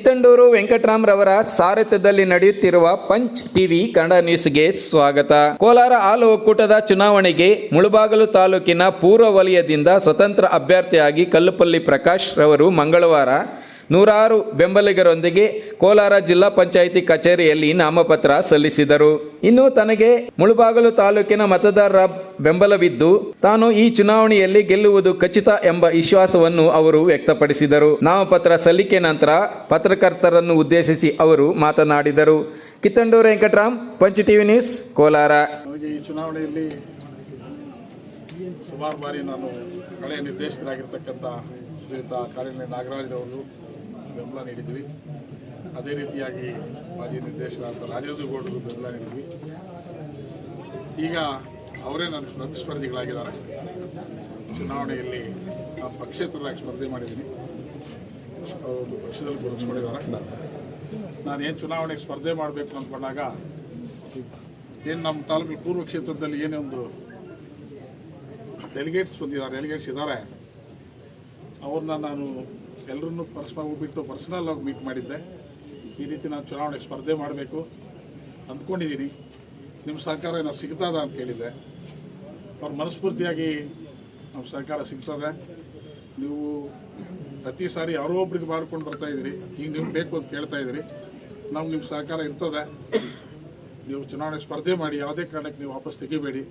ಕಿತ್ತಂಡೂರು ವೆಂಕಟರಾಮ್ರವರ ಸಾರಥ್ಯದಲ್ಲಿ ನಡೆಯುತ್ತಿರುವ punch TV Kannada ನ್ಯೂಸ್ಗೆ ಸ್ವಾಗತ. ಕೋಲಾರ ಹಾಲು ಒಕ್ಕೂಟದ ಚುನಾವಣೆಗೆ ಮುಳುಬಾಗಲು ತಾಲೂಕಿನ ಪೂರ್ವ ವಲಯದಿಂದ ಸ್ವತಂತ್ರ ಅಭ್ಯರ್ಥಿಯಾಗಿ ಕಲ್ಲುಪಲ್ಲಿ ಪ್ರಕಾಶ್ ರವರು ಮಂಗಳವಾರ ನೂರಾರು ಬೆಂಬಲಿಗರೊಂದಿಗೆ ಕೋಲಾರ ಜಿಲ್ಲಾ ಪಂಚಾಯಿತಿ ಕಚೇರಿಯಲ್ಲಿ ನಾಮಪತ್ರ ಸಲ್ಲಿಸಿದರು. ಇನ್ನು ತನಗೆ ಮುಳುಬಾಗಲು ತಾಲೂಕಿನ ಮತದಾರರ ಬೆಂಬಲವಿದ್ದು, ತಾನು ಈ ಚುನಾವಣೆಯಲ್ಲಿ ಗೆಲ್ಲುವುದು ಖಚಿತ ಎಂಬ ವಿಶ್ವಾಸವನ್ನು ಅವರು ವ್ಯಕ್ತಪಡಿಸಿದರು. ನಾಮಪತ್ರ ಸಲ್ಲಿಕೆ ನಂತರ ಪತ್ರಕರ್ತರನ್ನು ಉದ್ದೇಶಿಸಿ ಅವರು ಮಾತನಾಡಿದರು. ಕಿತ್ತಂಡೂರು ವೆಂಕಟರಾಮ್, ಪಂಚ ಟಿವಿ ನ್ಯೂಸ್, ಕೋಲಾರ. ಚುನಾವಣೆಯಲ್ಲಿ ಸುಮಾರು ಬಾರಿ ನಾನು ಹಳೆಯ ನಿರ್ದೇಶಕರಾಗಿರ್ತಕ್ಕಂಥ ಶ್ರೀಯುತ ಕಾಳಿನ ನಾಗರಾಜ್ರವರು ಬೆಂಬಲ ನೀಡಿದ್ವಿ ಅದೇ ರೀತಿಯಾಗಿ ಮಾಜಿ ನಿರ್ದೇಶಕರಾದ ರಾಜೇಂದ್ರ ಗೌಡರು ಬೆಂಬಲ ನೀಡಿದ್ವಿ. ಈಗ ಅವರೇ ನನ್ನ ಪ್ರತಿಸ್ಪರ್ಧಿಗಳಾಗಿದ್ದಾರೆ. ಚುನಾವಣೆಯಲ್ಲಿ ನಾನು ಪಕ್ಷೇತರರಾಗಿ ಸ್ಪರ್ಧೆ ಮಾಡಿದ್ದೀನಿ. ಅವರು ಪಕ್ಷದಲ್ಲಿ ಗುರುತಿಸ್ಕೊಂಡಿದ್ದಾರೆ. ನಾನು ಏನು ಚುನಾವಣೆಗೆ ಸ್ಪರ್ಧೆ ಮಾಡಬೇಕು ಅಂದ್ಕೊಂಡಾಗ ಏನು ನಮ್ಮ ತಾಲೂಕು ಪೂರ್ವ ಕ್ಷೇತ್ರದಲ್ಲಿ ಏನೇ ಒಂದು ಡೆಲಿಗೇಟ್ಸ್ ಬಂದಿದ್ದಾರೆ ಡೆಲಿಗೇಟ್ಸ್ ಇದ್ದಾರೆ. ಅವ್ರನ್ನ ನಾನು ಎಲ್ಲರನ್ನೂ ಪರಸ್ಪರ ಬಿಟ್ಟು ಪರ್ಸನಲ್ ಆಗಿ ಮೀಟ್ ಮಾಡಿದ್ದೆ. ಈ ರೀತಿ ನಾನು ಚುನಾವಣೆಗೆ ಸ್ಪರ್ಧೆ ಮಾಡಬೇಕು ಅಂದ್ಕೊಂಡಿದ್ದೀನಿ. ನಿಮ್ಮ ಸಹಕಾರ ಏನೋ ಸಿಗ್ತದ ಅಂತ ಕೇಳಿದ್ದೆ. ಅವ್ರ ಮನಸ್ಫೂರ್ತಿಯಾಗಿ ನಮ್ಮ ಸಹಕಾರ ಸಿಗ್ತದೆ. ನೀವು ಪ್ರತಿ ಸಾರಿ ಯಾರೋ ಒಬ್ರಿಗೆ ಮಾಡ್ಕೊಂಡು ಬರ್ತಾ ಇದ್ದೀರಿ. ಈಗ ನಿಮ್ಗೆ ಬೇಕು ಅಂತ ಕೇಳ್ತಾ ಇದ್ದೀರಿ. ನಮ್ಗೆ ನಿಮ್ಮ ಸಹಕಾರ ಇರ್ತದೆ. ನೀವು ಚುನಾವಣೆಗೆ ಸ್ಪರ್ಧೆ ಮಾಡಿ ಯಾವುದೇ ಕಾರಣಕ್ಕೆ ನೀವು ವಾಪಸ್ ತೆಗಿಬೇಡಿ.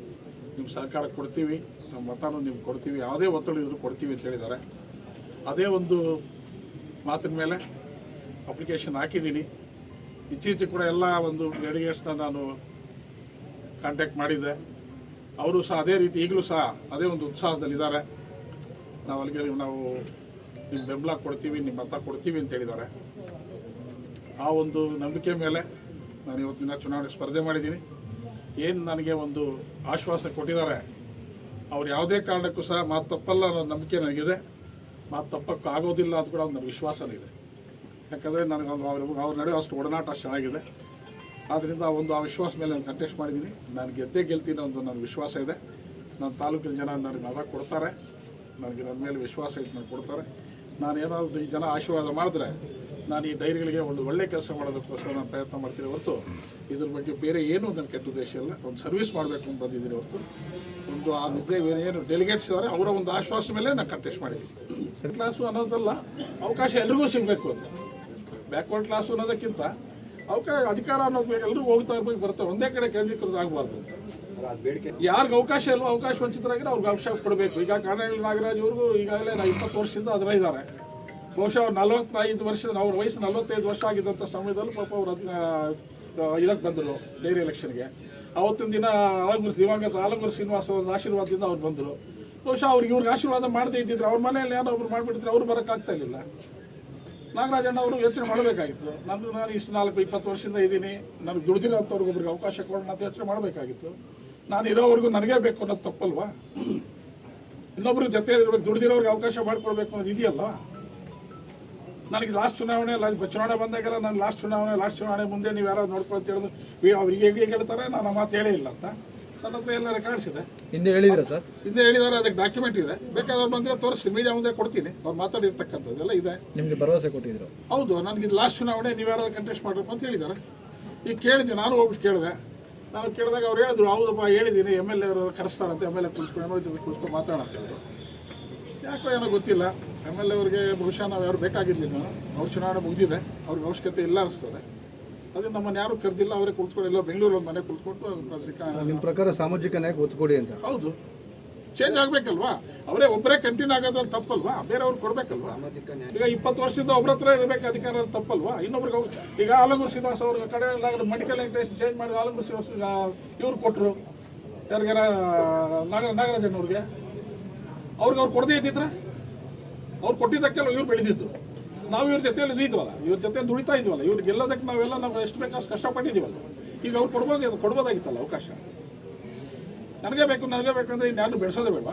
ನಿಮ್ಮ ಸಹಕಾರ ಕೊಡ್ತೀವಿ. ನಮ್ಮ ಮತನೂ ನಿಮ್ಗೆ ಕೊಡ್ತೀವಿ. ಯಾವುದೇ ಒತ್ತಡ ಇದ್ರೂ ಕೊಡ್ತೀವಿ ಅಂತ ಹೇಳಿದ್ದಾರೆ. ಅದೇ ಒಂದು ಮಾತಿನ ಮೇಲೆ ಅಪ್ಲಿಕೇಶನ್ ಹಾಕಿದ್ದೀನಿ. ಇತ್ತೀಚೆಗೆ ಕೂಡ ಎಲ್ಲ ಒಂದು ಡೆಲಿಗೇಟ್ಸ್ನ ನಾನು ಕಾಂಟ್ಯಾಕ್ಟ್ ಮಾಡಿದ್ದೆ. ಅವರು ಸಹ ಅದೇ ರೀತಿ ಈಗಲೂ ಸಹ ಅದೇ ಒಂದು ಉತ್ಸಾಹದಲ್ಲಿದ್ದಾರೆ. ನಾವು ಅಲ್ಲಿಗೆ ನಾವು ನಿಮ್ಮ ಬೆಂಬಲ ಕೊಡ್ತೀವಿ ನಿಮ್ಮ ಮತ ಕೊಡ್ತೀವಿ ಅಂತ ಹೇಳಿದ್ದಾರೆ. ಆ ಒಂದು ನಂಬಿಕೆ ಮೇಲೆ ನಾನು ಇವತ್ತಿನ ಚುನಾವಣೆ ಸ್ಪರ್ಧೆ ಮಾಡಿದ್ದೀನಿ. ಏನು ನನಗೆ ಒಂದು ಆಶ್ವಾಸ ಕೊಟ್ಟಿದ್ದಾರೆ, ಅವ್ರು ಯಾವುದೇ ಕಾರಣಕ್ಕೂ ಸಹ ಮಾತು ತಪ್ಪಲ್ಲ ಅನ್ನೋ ನಂಬಿಕೆ ನನಗಿದೆ. ಮಾತು ತಪ್ಪಕ್ಕಾಗೋದಿಲ್ಲ ಅಂತ ಕೂಡ ಒಂದು ವಿಶ್ವಾಸನೇ ವಿಶ್ವಾಸನೂ ಇದೆ. ಯಾಕಂದರೆ ನನಗೆ ಅವ್ರ ಅವ್ರ ನಡುವೆ ಅಷ್ಟು ಒಡನಾಟ ಅಷ್ಟು ಚೆನ್ನಾಗಿದೆ. ಆದ್ದರಿಂದ ಒಂದು ಆ ವಿಶ್ವಾಸ ಮೇಲೆ ನಾನು ಕಂಟೆಸ್ಟ್ ಮಾಡಿದ್ದೀನಿ. ನಾನು ಗೆದ್ದೇ ಗೆಲ್ತೀನಿ ಒಂದು ನನ್ನ ವಿಶ್ವಾಸ ಇದೆ. ನನ್ನ ತಾಲೂಕಿನ ಜನ ನನಗೆ ಮತ ಕೊಡ್ತಾರೆ. ನನಗೆ ನನ್ನ ಮೇಲೆ ವಿಶ್ವಾಸ ಇಟ್ಟು ನನಗೆ ಕೊಡ್ತಾರೆ. ನಾನು ಏನಾದರೂ ಈ ಜನ ಆಶೀರ್ವಾದ ಮಾಡಿದ್ರೆ ನಾನು ಈ ಧೈರ್ಯಗಳಿಗೆ ಒಂದು ಒಳ್ಳೆ ಕೆಲಸ ಮಾಡೋದಕ್ಕೋಸ್ಕರ ನಾನು ಪ್ರಯತ್ನ ಮಾಡ್ತೀನಿ ಹೊರತು ಇದ್ರ ಬಗ್ಗೆ ಬೇರೆ ಏನೂ ನನ್ನ ಕೆಟ್ಟ ಉದ್ದೇಶ ಇಲ್ಲ. ಒಂದು ಸರ್ವಿಸ್ ಮಾಡಬೇಕು ಅಂತ ಬಂದಿದ್ದೀನಿ ಹೊರತು. ಒಂದು ಆ ನಿದ್ದೆ ಏನು ಡೆಲಿಗೇಟ್ಸ್ ಇದ್ದಾರೆ ಅವರ ಒಂದು ಆಶ್ವಾಸ ಮೇಲೆ ನಾನು ಕಂಟೆಸ್ಟ್ ಮಾಡಿದ್ದೀನಿ. ಕ್ಲಾಸು ಅನ್ನೋದಲ್ಲ ಅವಕಾಶ ಎಲ್ರಿಗೂ ಸಿಗಬೇಕು ಅಂತ. ಬ್ಯಾಕ್ವರ್ಡ್ ಕ್ಲಾಸು ಅನ್ನೋದಕ್ಕಿಂತ ಅವಕಾಶ ಅಧಿಕಾರ ಅನ್ನೋದು ಎಲ್ಲರೂ ಹೋಗ್ತಾ ಇರ್ಬೇಕು, ಬರುತ್ತೆ. ಒಂದೇ ಕಡೆ ಕೇಂದ್ರೀಕೃತ ಆಗಬಾರ್ದು. ಅಂತ ಯಾರಿಗೆ ಅವಕಾಶ ಇಲ್ವೋ, ಅವಕಾಶ ವಂಚಿತರಾಗಿರೋ ಅವ್ರಿಗೆ ಅವಕಾಶ ಕೊಡಬೇಕು. ಈಗ ಕಾನಹಳ್ಳಿ ನಾಗರಾಜ್ ಅವ್ರಿಗೂ ಈಗಾಗಲೇ ನಾ ಇಪ್ಪತ್ತು ವರ್ಷದಿಂದ ಅದರ ಇದ್ದಾರೆ. ಬಹುಶಃ ಅವ್ರು ನಲವತ್ತೈದು ವರ್ಷ ಅವ್ರ ವಯಸ್ಸು ನಲವತ್ತೈದು ವರ್ಷ ಆಗಿದ್ದಂಥ ಸಮಯದಲ್ಲೂ ಪಾಪ ಅವ್ರು ಅದನ್ನ ಇದಕ್ಕೆ ಬಂದರು ಡೈರಿ ಎಲೆಕ್ಷನ್ಗೆ ಅವತ್ತಿನ ದಿನ ಆಲಗುರು ದಿವಂಗತ ಆಲಂಗೂರು ಶ್ರೀನಿವಾಸ ಆಶೀರ್ವಾದದಿಂದ ಅವ್ರು ಬಂದರು. ಬಹುಶಃ ಅವ್ರಿಗೆ ಇವ್ರಿಗೆ ಆಶೀರ್ವಾದ ಮಾಡದೇ ಇದ್ದಿದ್ರೆ ಅವ್ರ ಮನೆಯಲ್ಲಿ ಯಾರೋ ಒಬ್ರು ಮಾಡಿಬಿಟ್ಟಿದ್ರೆ ಅವ್ರು ಬರೋಕ್ಕಾಗ್ತಾ ಇರಲಿಲ್ಲ. ನಾಗರಾಜಣ್ಣ ಅವರು ಯೋಚನೆ ಮಾಡಬೇಕಾಗಿತ್ತು. ನಂದು ನಾನು ಇಷ್ಟು ನಾಲ್ಕು ಇಪ್ಪತ್ತು ವರ್ಷದಿಂದ ಇದ್ದೀನಿ. ನನಗೆ ದುಡ್ದಿರೋಂಥವ್ರಿಗೆ ಒಬ್ರಿಗೆ ಅವಕಾಶ ಕೊಡೋಣ ಅಂತ ಯೋಚನೆ ಮಾಡಬೇಕಾಗಿತ್ತು. ನಾನು ಇರೋವರೆಗೂ ನನಗೇ ಬೇಕು ಅನ್ನೋದು ತಪ್ಪಲ್ವಾ? ಇನ್ನೊಬ್ರ ಜೊತೆ ದುಡ್ದಿರೋರ್ಗೆ ಅವಕಾಶ ಮಾಡಿಕೊಡ್ಬೇಕು ಅನ್ನೋದು ಇದೆಯಲ್ಲ ನನಗೆ ಲಾಸ್ಟ್ ಚುನಾವಣೆ ಲಾಸ್ಟ್ ಚುನಾವಣೆ ಬಂದಾಗೆಲ್ಲ ನಾನು ಲಾಸ್ಟ್ ಚುನಾವಣೆ ಲಾಸ್ಟ್ ಚುನಾವಣೆ ಮುಂದೆ ನೀವು ಯಾರು ನೋಡ್ಕೊಳ್ತ ಹೇಳಿದ್ರು ಅವ್ರಿಗೆ ಹೇಗೆ ಹೇಳ್ತಾರೆ ನಾನು ಆ ಮಾತು ಹೇಳೇ ಇಲ್ಲ ಅಂತ. ನನ್ನ ಹತ್ರ ಎಲ್ಲ ರೆಕಾರ್ಡ್ಸ್ ಇದೆ. ಹಿಂದೆ ಹೇಳಿದ್ರೆ ಸರ್? ಹಿಂದೆ ಹೇಳಿದಾರೆ ಅದಕ್ಕೆ ಡಾಕ್ಯುಮೆಂಟ್ ಇದೆ. ಬೇಕಾದವ್ರು ಬಂದರೆ ತೋರಿಸಿ ಮೀಡಿಯಾ ಮುಂದೆ ಕೊಡ್ತೀನಿ. ಅವ್ರು ಮಾತಾಡಿರ್ತಕ್ಕಂಥದ್ದೆಲ್ಲ ಇದೆ. ನಿಮಗೆ ಭರವಸೆ ಕೊಟ್ಟಿದ್ರು? ಹೌದು ನನಗೆ ಇದು ಲಾಸ್ಟ್ ಚುನಾವಣೆ ನೀವು ಯಾರಾದ್ರು ಕಂಟೆಸ್ಟ್ ಮಾಡ್ರಪ್ಪ ಅಂತ ಹೇಳಿದ್ದಾರೆ ಈಗ ಕೇಳಿದ್ದೆ ನಾನು ಹೋಗ್ಬಿಟ್ಟು ಕೇಳಿದೆ. ನಾನು ಕೇಳಿದಾಗ ಅವ್ರು ಹೇಳಿದ್ರು ಹೌದಪ್ಪ ಹೇಳಿದ್ದೀನಿ ಎಂ ಎಲ್ ಎ ಅವರು ಕರೆಸ್ತಾರಂತೆ ಎಂ ಎಲ್ ಎ ಕುಳಿಸ್ಕೊಂಡು ಎಂ ಎಲ್ ಜೊತೆ ಕುಳಿಸ್ಕೊಂಡು ಮಾತಾಡೋಣ ಅಂತ ಹೇಳಿದ್ರು. ಯಾಕೋ ಏನೋ ಗೊತ್ತಿಲ್ಲ. ಎಂ ಎಲ್ ಎ ಅವ್ರಿಗೆ ಬಹುಶಃ ನಾವು ಯಾರು ಬೇಕಾಗಿರ್ಲಿಲ್ಲ. ಅವ್ರ ಚುನಾವಣೆ ಮುಗಿದಿದೆ. ಅವ್ರಿಗೆ ಅವಶ್ಯಕತೆ ಇಲ್ಲ ಅನಿಸ್ತದೆ. ಅದೇ ನಮ್ಮನ್ನು ಯಾರು ಕರೆದಿಲ್ಲ ಅವರೇ ಕುಳಿತುಕೊಂಡು ಇಲ್ಲ ಬೆಂಗಳೂರಲ್ಲಿ ಒಂದು ಮನೆ ಕುಳಿತುಕೊಂಡು ಸಿಕ್ಕ ನಿಮ್ಮ ಪ್ರಕಾರ ಸಾಮಾಜಿಕ ನ್ಯಾಯ ಒತ್ತು ಕೊಡಿ ಅಂತ. ಹೌದು. ಚೇಂಜ್ ಆಗಬೇಕಲ್ವಾ? ಅವರೇ ಒಬ್ಬರೇ ಕಂಟಿನ್ಯೂ ಆಗೋದು ತಪ್ಪಲ್ವಾ? ಬೇರೆಯವ್ರು ಕೊಡ್ಬೇಕಲ್ವಾ? ಈಗ ಇಪ್ಪತ್ತು ವರ್ಷದಿಂದ ಒಬ್ಬರ ಹತ್ರ ಇರಬೇಕು ಅಧಿಕಾರ ತಪ್ಪಲ್ವಾ? ಇನ್ನೊಬ್ರಿಗೆ ಅವ್ರು ಈಗ ಆಲಂಗೂರು ಶ್ರೀನಿವಾಸ ಅವ್ರ ಕಡೆ ಮೆಡಿಕಲ್ ಇಂಟೆಸ್ಟ್ ಚೇಂಜ್ ಮಾಡಿ ಆಲಂಗೂರು ಶ್ರೀನಿವಾಸ ಇವ್ರು ಕೊಟ್ಟರು ಯಾರಿಗಾರ ನಾಗರಾಜನ್ ನಾಗರಾಜಣ್ಣವ್ರಿಗೆ ಅವ್ರಿಗೆ ಅವ್ರು ಕೊಡದೇ ಇದ್ದಿದ್ರೆ ಅವ್ರು ಕೊಟ್ಟಿದ್ದಕ್ಕೆಲ್ಲ ಇವ್ರು ಬೆಳೆದಿದ್ದು. ನಾವು ಇವ್ರ ಜೊತೆಯಲ್ಲಿ ಇದ್ವಲ್ಲ ಇವ್ರ ಜೊತೆ ದುಡಿತಾ ಇದ್ವಲ್ಲ ಇವ್ರಿಗೆ ಗೆಲ್ಲೋದಕ್ಕೆ ನಾವೆಲ್ಲ ನಾವು ಎಷ್ಟು ಬೇಕು ಅಷ್ಟು ಕಷ್ಟಪಟ್ಟಿದ್ದೀವಲ್ಲ. ಈಗ ಅವ್ರು ಕೊಡ್ಬೋದು ಕೊಡ್ಬೋದಾಗಿತ್ತಲ್ಲ ಅವಕಾಶ? ನನಗೆ ಬೇಕು ನನಗೆ ಬೇಕು ಅಂದರೆ ಇನ್ಯಾರು ಬೆಳೆಸೋದೇ ಬೇಡ.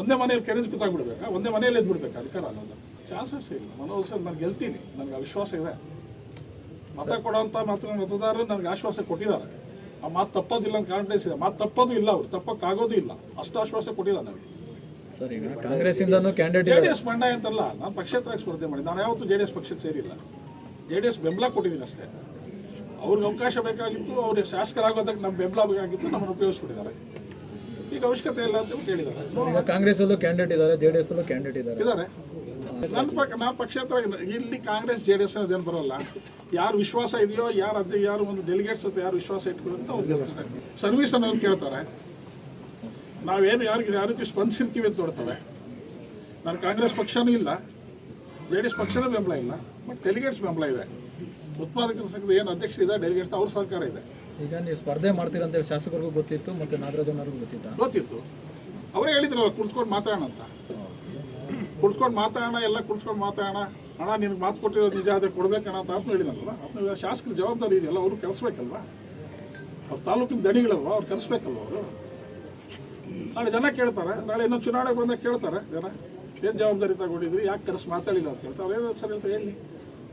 ಒಂದೇ ಮನೆಯಲ್ಲಿ ಕೆರೆದು ಕೂತಾಗ್ಬಿಡ್ಬೇಕಾ ಒಂದೇ ಮನೆಯಲ್ಲಿ ಎದ್ಬಿಡ್ಬೇಕು ಅಧಿಕಾರ ಅನ್ನೋದು. ಚಾನ್ಸಸ್ ಇಲ್ಲ. ಮನೋಸ ನಾನು ಗೆಲ್ತೀನಿ. ನನಗೆ ವಿಶ್ವಾಸ ಇದೆ. ಮತ ಕೊಡೋಂಥ ಮಾತ್ರ ಮತದಾರರು ನನಗೆ ಆಶ್ವಾಸ ಕೊಟ್ಟಿದ್ದಾರೆ. ಆ ಮಾತು ತಪ್ಪೋದಿಲ್ಲ ಅಂತ ಕಾನ್ಫಿಡೆನ್ಸ್ ಇದೆ. ಮಾತು ತಪ್ಪೋದು ಇಲ್ಲ ಅವ್ರು. ತಪ್ಪಕ್ಕಾಗೋದು ಇಲ್ಲ. ಅಷ್ಟು ಆಶ್ವಾಸ ಕೊಟ್ಟಿಲ್ಲ ನನಗೆ ಸರ್ ಈಗ ಕಾಂಗ್ರೆಸ್ಸಿಂದನೂ ಕ್ಯಾಂಡಿಡೇಟ್ ಜೆ ಡಿ ಎಸ್ ಬಂಡಾಯ ಅಂತಲ್ಲ ನಾನು ಪಕ್ಷೇತರಾಗಿ ಸ್ಪರ್ಧೆ ಮಾಡಿ ನಾನು ಯಾವತ್ತೂ ಜೆ ಡಿ ಎಸ್ ಪಕ್ಷಕ್ಕೆ ಸೇರಿಲ್ಲ. ಜೆ ಡಿ ಎಸ್ ಬೆಂಬಲ ಕೊಟ್ಟಿದ್ದೀನಿ ಅಷ್ಟೇ. ಅವ್ರಿಗೆ ಅವಕಾಶ ಬೇಕಾಗಿತ್ತು ಅವ್ರಿಗೆ ಶಾಸಕರಾಗೋದಕ್ಕೆ ನಮ್ಮ ಬೆಂಬಲ ಬೇಕಾಗಿತ್ತು ನಮ್ಮನ್ನು ಉಪಯೋಗಿಸ್ಬಿಟ್ಟಿದ್ದಾರೆ. ಈಗ ಅವಶ್ಯಕತೆ ಇಲ್ಲ ಅಂತ ಕೇಳಿದ್ದಾರೆ. ಸರ್ ಈಗ ಕಾಂಗ್ರೆಸ್ಸಲ್ಲೂ ಕ್ಯಾಂಡಿಡೇಟ್ ಇದ್ದಾರೆ ಜೆ ಡಿ ಎಸ್ ಅಲ್ಲೂ ಕ್ಯಾಂಡಿಡೇಟ್ ಇದ್ದಾರೆ. ಇದ್ದಾರೆ ನನ್ನ ಪಕ್ಕ ನಾನು ಪಕ್ಷೇತರ ಇಲ್ಲಿ. ಕಾಂಗ್ರೆಸ್ ಜೆ ಡಿ ಎಸ್ ಅದೇನು ಬರೋಲ್ಲ. ಯಾರು ವಿಶ್ವಾಸ ಇದೆಯೋ ಯಾರು ಅದೇ ಯಾರು ಒಂದು ಡೆಲಿಗೇಟ್ಸ್ ಅಂತ ಯಾರು ವಿಶ್ವಾಸ ಇಟ್ಕೊಳ್ಳೋ ಅಂತ ಅವ್ರು ಸರ್ವಿಸ್ ಅನ್ನೋದು ಕೇಳ್ತಾರೆ. ನಾವೇನು ಯಾರಿಗೆ ಯಾವ ರೀತಿ ಸ್ಪಂದಿಸಿರ್ತೀವಿ ಅಂತ ನೋಡ್ತವೆ. ನಾನು ಕಾಂಗ್ರೆಸ್ ಪಕ್ಷನೂ ಇಲ್ಲ ಜೆ ಡಿ ಎಸ್ ಪಕ್ಷನೂ ಬೆಂಬಲ ಇಲ್ಲ ಬಟ್ ಡೆಲಿಗೇಟ್ಸ್ ಬೆಂಬಲ ಇದೆ. ಉತ್ಪಾದಕ ಸಂಘದ ಏನು ಅಧ್ಯಕ್ಷ ಇದೆ ಡೆಲಿಗೇಟ್ಸ್ ಅವ್ರ ಸರ್ಕಾರ ಇದೆ. ಈಗ ನೀವು ಸ್ಪರ್ಧೆ ಮಾಡ್ತೀರ ಅಂತೇಳಿ ಶಾಸಕರಿಗೂ ಗೊತ್ತಿತ್ತು ಮತ್ತು ನಾಗರಾಜನವ್ರಿಗೂ ಗೊತ್ತಿತ್ತು? ಗೊತ್ತಿತ್ತು. ಅವರೇ ಹೇಳಿದ್ರಲ್ಲ ಕುಡ್ಸ್ಕೊಂಡು ಮಾತಾಡೋಣ ಅಂತ. ಕುಡ್ಸ್ಕೊಂಡು ಮಾತಾಡೋಣ ಎಲ್ಲ ಕುಡ್ಸ್ಕೊಂಡು ಮಾತಾಡೋಣ ಅಣ್ಣ. ನಿನಗೆ ಮಾತು ಕೊಟ್ಟಿರೋದು ನಿಜ ಆದರೆ ಕೊಡ್ಬೇಕಣ್ಣ ಅಂತ ಆತ್ಮ ಹೇಳಿದಲ್ಲ ಆತ್ಮ ಶಾಸಕರ ಜವಾಬ್ದಾರಿ ಇದೆಯಲ್ಲ ಅವರು ಕರೆಸ್ಬೇಕಲ್ವ? ಅವ್ರ ತಾಲೂಕಿನ ದಣಿಗಳಲ್ವ ಅವ್ರು ಕರೆಸ್ಬೇಕಲ್ವ ಅವರು? ನಾಳೆ ಜನ ಕೇಳ್ತಾರೆ ನಾಳೆ ಇನ್ನೊಂದು ಚುನಾವಣೆಗೆ ಬಂದಾಗ ಕೇಳ್ತಾರೆ ಜನ. ಏನು ಜವಾಬ್ದಾರಿ ತಗೊಂಡಿದ್ರಿ ಯಾಕೆ ಕರೆಸಿ ಮಾತಾಡಿಲ್ಲ ಅಂತ ಕೇಳ್ತಾರೆ. ಏನು ಸರ್ ಅಂತ ಹೇಳಿ.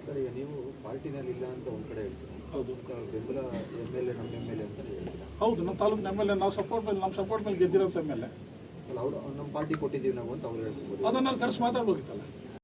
ಸರ್ ಈಗ ನೀವು ಪಾರ್ಟಿನಲ್ಲಿ ಇಲ್ಲ ಅಂತ ಒಂದು ಕಡೆ ಹೇಳ್ತೀರಾ? ಹೌದು. ಬೆಂಬಲ ಎಂ ಎಲ್ ಎ ನಮ್ಮ ಎಂ ಎಲ್ ಎ ಅಂತ ಹೇಳ್ತೀರಾ ಹೌದು ನಮ್ಮ ತಾಲೂಕಿನ ಎಂ ಎಲ್ ಎ ನಾವು ಸಪೋರ್ಟ್ ಮೇಲೆ ನಮ್ಮ ಸಪೋರ್ಟ್ ಮೇಲೆ ಗೆದ್ದಿರೋಂಥ ಮೇಲೆ ಅಲ್ಲ ಅವ್ರು ನಮ್ಮ ಪಾರ್ಟಿ ಕೊಟ್ಟಿದ್ದೀವಿ ನಾವು ಅಂತ ಅವ್ರು ಹೇಳ್ಬೋದು. ಅದನ್ನ ಕರೆಸಿ ಮಾತಾಡ್ಬೋದಿತ್ತಲ್ಲ?